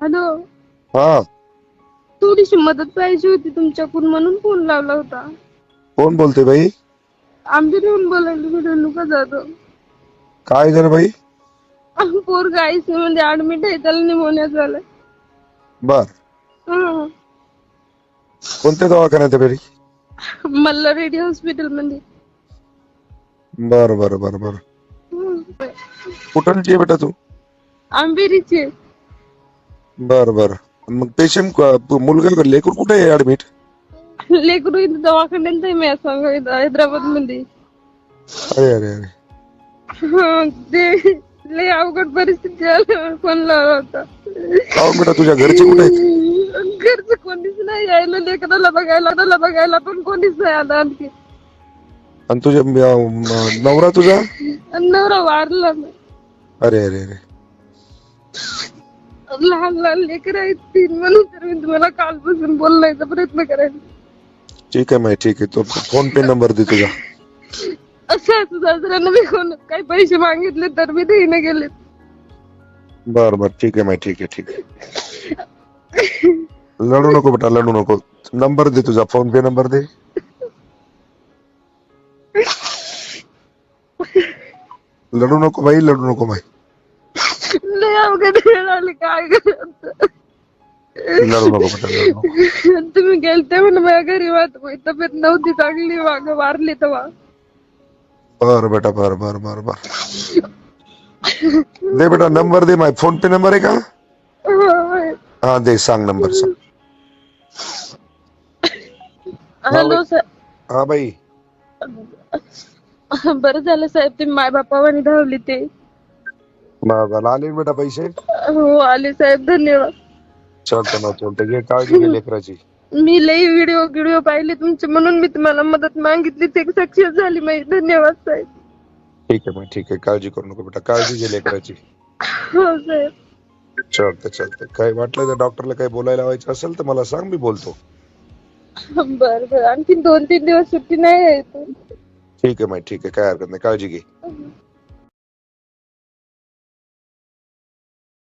Hello. हा. थोडीशी मदत पाहिजे होती तुमच्याकडून म्हणून फोन लावला होता. कोण बोलते बाई? आंबेरीहून बोलायला मी रेणुका जाधव. काय झालं बाई? पोरगा आयसीयू मध्ये ऍडमिट आहे त्याला निमोनिया झालाय. बर. हं. कोणत्या दवाखान्यात आहे बाई? मल्ला रेडी हॉस्पिटलमध्ये. बर बर बर बर. आहे बेटा तू? आंबेरीचे बर बर. मग पेशंट मुलगा लेकरू कुठे आहे ऍडमिट लेकरू इथं दवाखान्यात आहे मी सांग हैदराबादमध्ये अरे अरे अरे. ते लय अवघड परिस्थिती आल्यावर फोन लावला होता काहून बेटा तुझ्या घरचे कुठे आहेत? घरचं कोणीच नाही यायला लेकराला बघायला त्याला बघायला पण कोणीच नाही आलं आणखी. आणि तुझ्या म- म- नवरा तुझा? आणि नवरा वारला. अरे अरे अरे. लहान लहान लेकर आहेत तीन म्हणून तर मी तुम्हाला कालपासून बोलण्याचा प्रयत्न करायला ठीक आहे माही ठीक आहे. तो फोन पे नंबर दे तुझा असं सासऱ्यांना मी कोण काही पैसे मागितले तर मी देईन गेले बर बर. ठीक आहे माही ठीक आहे ठीक आहे. लढू नको बेटा लढू नको. नंबर दे तुझा. फोन पे नंबर दे. लढू नको बाई लढू नको बाई लय अवघड वेळ आली काय करायचं लढू नको बेटा लढू नको तुम्ही गेलते म्हणून माझ्या घरी वाट तब्येत नव्हती चांगली माग वारली तेव्हा बर बेटा बर बर बर बर दे बेटा नंबर दे माय फोन पे नंबर आहे का होय. हा दे सांग नंबर सांग हॅलो सर हा बाई बरं झालं साहेब तुम्ही माय बापावानी धावली ते मग आले बेटा पैसे? हो आले साहेब धन्यवाद. चालतं ना चालतं. घे काळजी घे लेकराची. मी लई व्हिडिओ व्हिडिओ पाहिले तुमचे म्हणून मी तुम्हाला मदत मागितली. ते सक्सेस झाली माझी. धन्यवाद साहेब. ठीक आहे मग ठीक आहे. काळजी करू नको बेटा. काळजी घे लेकराची. हो साहेब. चालतं चालतं. काय वाटलं तर डॉक्टरला काही बोलायला लावायचं असेल तर मला सांग मी बोलतो. बर बर. आणखी दोन तीन दिवस सुट्टी नाही आहे. ठीक आहे माहिती ठीक आहे. काय हरकत नाही. काळजी घे.